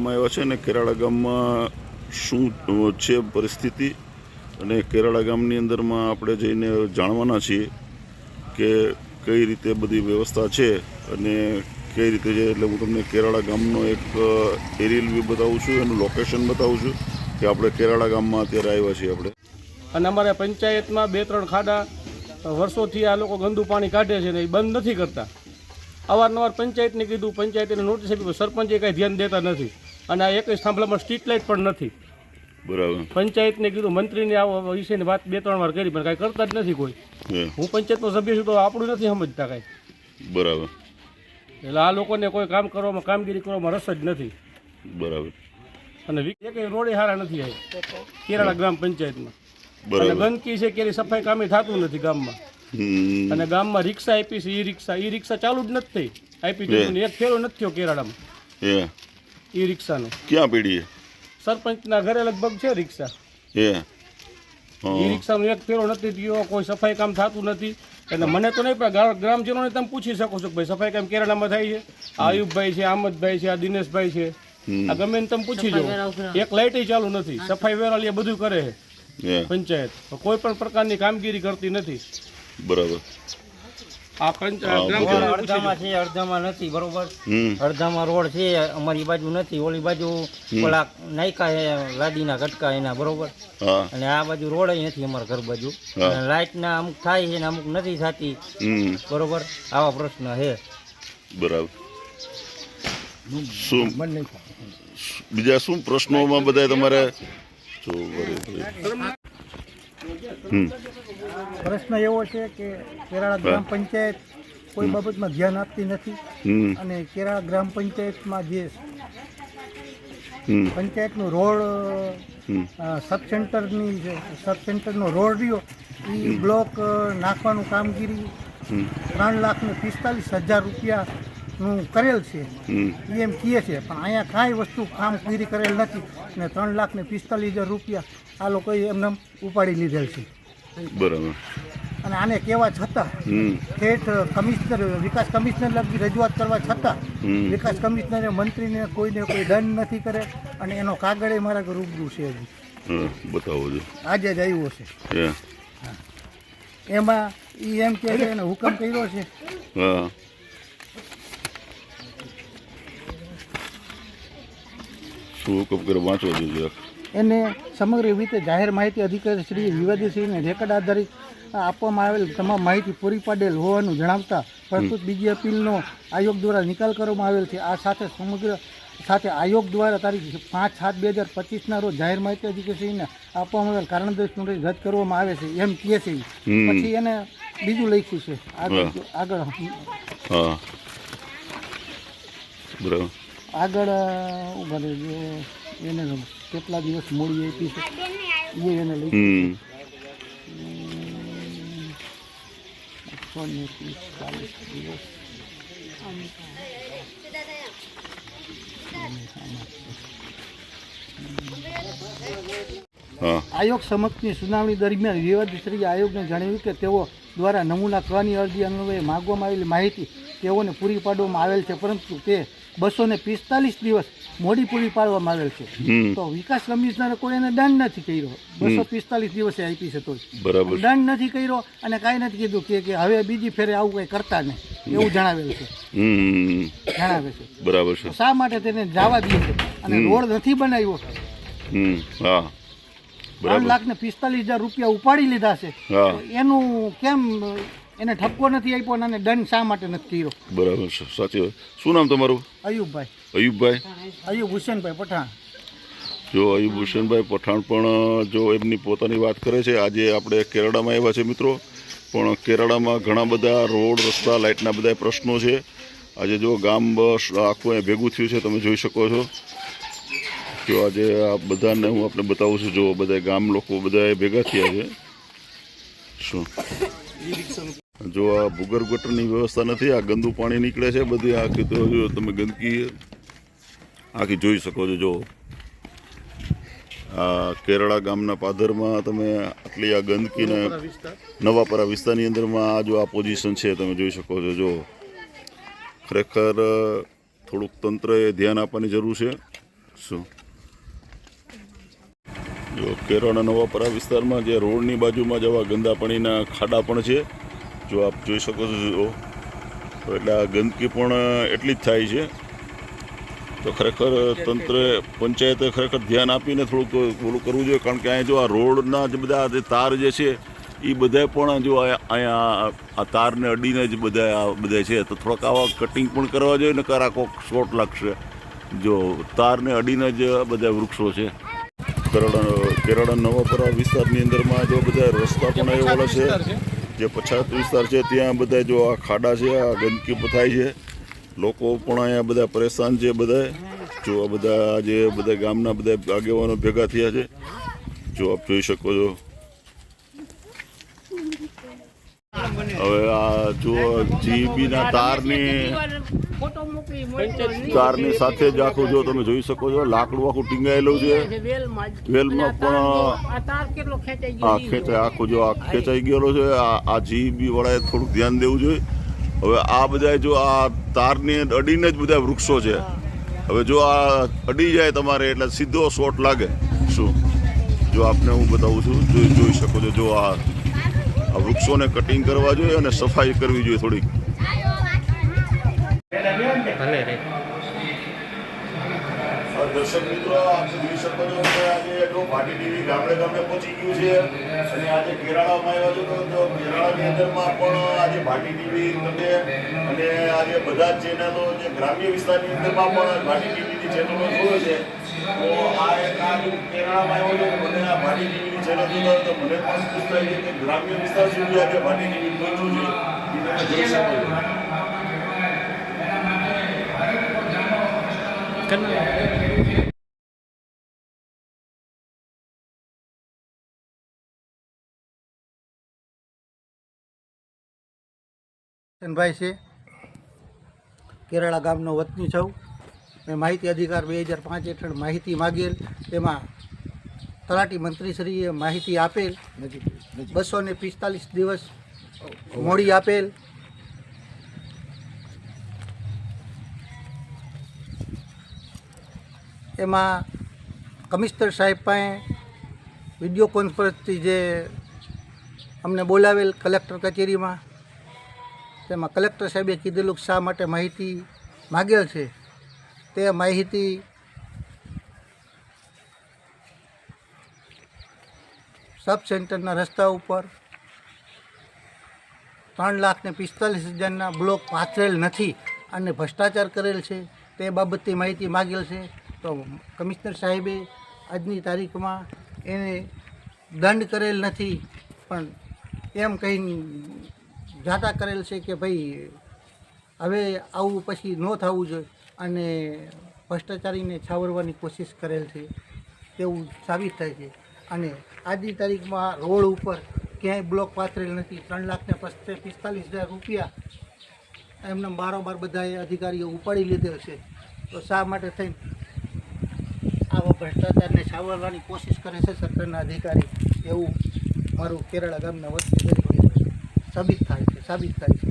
ગામમાં આવ્યા છે અને કેરાળા ગામમાં શું છે પરિસ્થિતિ અને કેરાળા ગામની અંદરમાં આપણે જઈને જાણવાના છીએ કે કઈ રીતે બધી વ્યવસ્થા છે અને કઈ રીતે છે એટલે હું તમને કેરાળા ગામનો એક એરિયલ વ્યૂ બતાવું છું એનું લોકેશન બતાવું છું કે આપણે કેરાળા ગામમાં અત્યારે આવ્યા છીએ આપણે. અને અમારે પંચાયતમાં બે, ત્રણ ખાડા વર્ષોથી આ લોકો ગંદુ પાણી કાઢે છે ને એ બંધ નથી કરતા. અવારનવાર પંચાયતને કીધું, પંચાયતને નોટિસ આપી સરપંચે કાંઈ ધ્યાન દેતા નથી. અને આ એકવીસ થાંભલામાં સ્ટ્રીટ લાઇટ પણ નથી. બરાબર. પંચાયતને કીધું મંત્રીને આ વિષયની વાત બે ત્રણ વાર કરી પણ કાંઈ કરતા જ નથી કોઈ. હું. પંચાયતનો સભ્ય છું તો આપણું નથી સમજતા કાંઈ. બરાબર. એટલે આ લોકોને કોઈ કામ કરવામાં કામગીરી કરવામાં રસ જ નથી. બરાબર. અને એક રોડે સારા નથી આવી કેરાળા ગ્રામ પંચાયતમાં. અને ગંદકી છે કે સફાઈ કામે થતું નથી ગામમાં. અને ગામમાં રિક્ષા આપી છે ઈ રિક્ષા ઈ રિક્ષા ચાલુ જ નથી થઈ. આપી દીધું એક ફેરો નથી થયો કેરાળામાં. ઈ રિક્ષાનો. ક્યાં પીડીએ સરપંચના ઘરે લગભગ છે રિક્ષા. એ ઈ રિક્ષાનો એક ફેરો નથી થયો કોઈ સફાઈ કામ થતું નથી. એટલે મને તો નહીં પણ ગ્રામજનોને તમે પૂછી શકો છો કે ભાઈ સફાઈ કામ કેરાળામાં થાય છે? આ આયુબભાઈ છે આમદભાઈ છે આ દિનેશભાઈ છે. આ ગમે એને તમે પૂછી જાઓ. એક લાઇટ ચાલુ નથી. સફાઈ વેરાલી બધું કરે છે. પંચાયત. કોઈ પણ પ્રકારની કામગીરી કરતી નથી. બરાબર આ પંચ હા, ગ્રામજનોને પૂછી અડધામાં છે અડધામાં નથી બરોબર? અડધામાં રોડ છે અમારી બાજુ નથી ઓલી બાજુ ઓલા નાયકા લાદીના કટકા એના બરોબર? અને આ બાજુ રોડ નથી અમારા ઘર બાજુ. હા. અને લાઇટના અમુક થાય છે ને અમુક નથી થતી. બરોબર? આવા પ્રશ્ન છે. બરાબર. શું બીજા શું પ્રશ્નોમાં બધા તમારે? હમ. પ્રશ્ન એવો છે કે કેરાળા ગ્રામ પંચાયત કોઈ બાબતમાં ધ્યાન આપતી નથી અને કેરાળા ગ્રામ પંચાયતમાં જે પંચાયતનું રોડ સબ સેન્ટરની જે સબ સેન્ટરનો રોડ રહ્યો એ બ્લોક નાખવાનું કામગીરી ત્રણ લાખ ને પિસ્તાલીસ હજાર રૂપિયાનું કરેલ છે. એ એમ કહે છે પણ અહીંયા કાંઈ વસ્તુ કામગીરી કરેલ નથી ને ત્રણ લાખ ને પિસ્તાલીસ હજાર રૂપિયા આ લોકોએ એમને ઉપાડી લીધેલ છે. બરાબર. અને આને કહેવા છતાં ઠેઠ કમિશનર વિકાસ કમિશનર લગી રજૂઆત કરવા છતાં વિકાસ કમિશનરે મંત્રીને કોઈને કોઈ દંડ નથી કરે અને એનો કાગળ એ મારા રૂબરૂ છે હજી. બતાવો છો આજે જ આવ્યો છે. એમાં એ એમ કે એને હુકમ કર્યો છે. હા. એને સમગ્ર રીતે જાહેર માહિતી અધિકારી શ્રી વિવાદીશ્રીને રેકર્ડ આધારિત આપવામાં આવેલ તમામ માહિતી પૂરી પાડેલ હોવાનું જણાવતા પ્રસ્તુત બીજી અપીલનો આયોગ દ્વારા નિકાલ કરવામાં આવેલ છે. આ સાથે સમગ્ર સાથે આયોગ દ્વારા તારીખ પાંચ સાત બે હજાર પચીસના રોજ જાહેર માહિતી અધિકારીશ્રીને આપવામાં આવેલ કારણદર્શ નોટિસ રદ કરવામાં આવે છે એમ કહે છે. પછી એને બીજું લખ્યું છે. આગળ આગળ હા. બરાબર. આગળ ઊભા રહેજો. એને કેટલા દિવસ મોડી આપી છે? એ એને લઈ એકસો ને ત્રીસ ચાલીસ દિવસ આયોગ સમક્ષની સુનાવણી દરમિયાન વિવાદશ્રી આયોગને જણાવ્યું કે તેઓ દ્વારા નમૂના કરવાની અરજી અન્વયે માગવામાં આવેલી માહિતી તેઓને પૂરી પાડવામાં આવેલ છે પરંતુ તે બસો ને પિસ્તાલીસ દિવસ મોડી પૂરી પાડવામાં આવેલ છે. તો વિકાસ કમિશનરે કોઈ એને દંડ નથી કર્યો. બસો પિસ્તાલીસ દિવસે આપી છે તો દંડ નથી કર્યો અને કાંઈ નથી કીધું કે કે હવે બીજી ફેરે આવું કંઈ કરતા નહીં. એવું જણાવેલ છે. જણાવે છે. બરાબર છે. શા માટે તેને જવા દે છે? અને રોડ નથી બનાવ્યો? હા. ત્રણ લાખ ને પિસ્તાલીસ હજાર રૂપિયા ઉપાડી લીધા છે. એનું કેમ એને ઠપકો નથી આપ્યો અને દંડ શા માટે નથી કર્યો? બરાબર છે સાચી વાત. શું નામ તમારું? અયુબભાઈ. અયુબભાઈ? અયુબ હુસેનભાઈ પઠાણ. જો અયુબ હુસેનભાઈ પઠાણ પણ જો એમની પોતાની વાત કરે છે આજે આપણે કેરળામાં આવ્યા છે મિત્રો પણ કેરળામાં ઘણા બધા રોડ રસ્તા લાઇટના બધા પ્રશ્નો છે. આજે જો ગામ બસ આખું અહીંયા ભેગું થયું છે તમે જોઈ શકો છો. જો આજે આ બધાને હું આપણે બતાવું છું જો બધા ગામ લોકો બધા ભેગા થયા છે. શું? જો આ ભૂગર્ભ ગટરની વ્યવસ્થા નથી આ ગંદુ પાણી નીકળે છે બધી આખી તો જો તમે ગંદકી આખી જોઈ શકો છો જો. આ કેરળા ગામના પાદરમાં તમે આટલી આ ગંદકીને નવાપરા વિસ્તારની અંદરમાં આ જો આ પોઝિશન છે તમે જોઈ શકો છો જો. ખરેખર થોડુંક તંત્રએ ધ્યાન આપવાની જરૂર છે. શું? જો કેરળના નવાપરા વિસ્તારમાં જે રોડની બાજુમાં જ આવા ગંદા પાણીના ખાડા પણ છે જો આપ જોઈ શકો છો એટલે આ ગંદકી પણ એટલી જ થાય છે. તો ખરેખર તંત્રે, પંચાયતે ખરેખર ધ્યાન આપીને થોડુંક ઓલું કરવું જોઈએ, કારણ કે અહીંયા જો આ રોડના જે બધા જે તાર જે છે એ બધા પણ જો અહીંયા આ તારને અડીને જ બધા આ બધા છે. તો થોડાક આવા કટિંગ પણ કરવા જોઈએ ને કરા કોક શોર્ટ લાગશે. જો તારને અડીને જ બધા વૃક્ષો છે. કેરળ કેરળ નવાપરા વિસ્તારની અંદરમાં જો બધા રસ્તા પણ એવા છે. જે પછાત વિસ્તાર છે, ત્યાં બધા જો આ ખાડા છે, આ ગંદકી થાય છે, લોકો પણ અહીંયા બધા પરેશાન છે બધા જો આ બધા જે બધા ગામના બધા આગેવાનો ભેગા થયા છે, જો આપ જોઈ શકો છો. હવે આ જો જીબીના તારની તારની સાથે જ આખું જો તમે જોઈ શકો છો, લાકડું આખું ટીંગાયેલું છે. વેલમાં પણ આ ખેંચાય આખું જો આ ખેંચાઈ ગયેલો છે, આ જીબી વાળાએ થોડુંક ધ્યાન દેવું જોઈએ. હવે આ બધા જો આ તારની અડીને જ બધા વૃક્ષો છે. હવે જો આ અડી જાય તમારે, એટલે સીધો શોટ લાગે. શું? જો આપને હું બતાવું છું જોઈ શકો છો, જો આ આ વૃક્ષોને કટિંગ કરવા જોઈએ અને સફાઈ કરવી જોઈએ થોડીક. દર્શક મિત્રો આપ જોઈ આજે જો ભાટી ટીવી ગામડે ગામડે પહોંચી ગયું છે. અને આજે કેરાળામાં આવ્યા તો કેરાળાની અંદરમાં પણ આજે ભાટી ટીવી તમે અને આજે બધા જ ચેનલો જે ગ્રામ્ય વિસ્તારની અંદરમાં પણ ભાટી ટીવીની ચેનલો જોયો છે. તો આ કેરાળામાં આવ્યો છું ભાટી ટીવીની જોતા હોય તો મને ભાઈ છે. કેરાળા ગામનો વતની છું. મેં માહિતી અધિકાર બે હજાર પાંચ હેઠળ માહિતી માગેલ. તેમાં તલાટી મંત્રીશ્રીએ માહિતી આપેલ બસો ને પિસ્તાલીસ દિવસ મોડી આપેલ. એમાં કમિશનર સાહેબ પાસે વીડિયો કોન્ફરન્સથી જે અમને બોલાવેલ કલેક્ટર કચેરીમાં, તેમાં કલેક્ટર સાહેબે કીધેલું શા માટે માહિતી માગેલ છે. તે માહિતી સબ સેન્ટરના રસ્તા ઉપર ત્રણ લાખ ને પિસ્તાલીસ હજારના બ્લોક પાથરેલ નથી અને ભ્રષ્ટાચાર કરેલ છે, તે બાબતની માહિતી માગેલ છે. તો કમિશનર સાહેબે આજની તારીખમાં એને દંડ કરેલ નથી, પણ એમ કહીને જાતા કરેલ છે કે ભાઈ હવે આવું પછી ન થવું જોઈએ અને ભ્રષ્ટાચારીને છાવરવાની કોશિશ કરેલ છે, તેવું સાબિત થાય છે. અને આજની તારીખમાં રોડ ઉપર ક્યાંય બ્લોક પાથરેલ નથી. ત્રણ લાખને પસ્તે, પિસ્તાલીસ હજાર રૂપિયા એમને બારોબાર બધાએ અધિકારીઓ ઉપાડી લીધેલ છે. તો શા માટે થઈને આવા ભ્રષ્ટાચારને છાવરવાની કોશિશ કરે છે સરકારના અધિકારી? એવું મારું કેરળા ગામના વસ્તી સાબિત થાય છે, સાબિત થાય છે.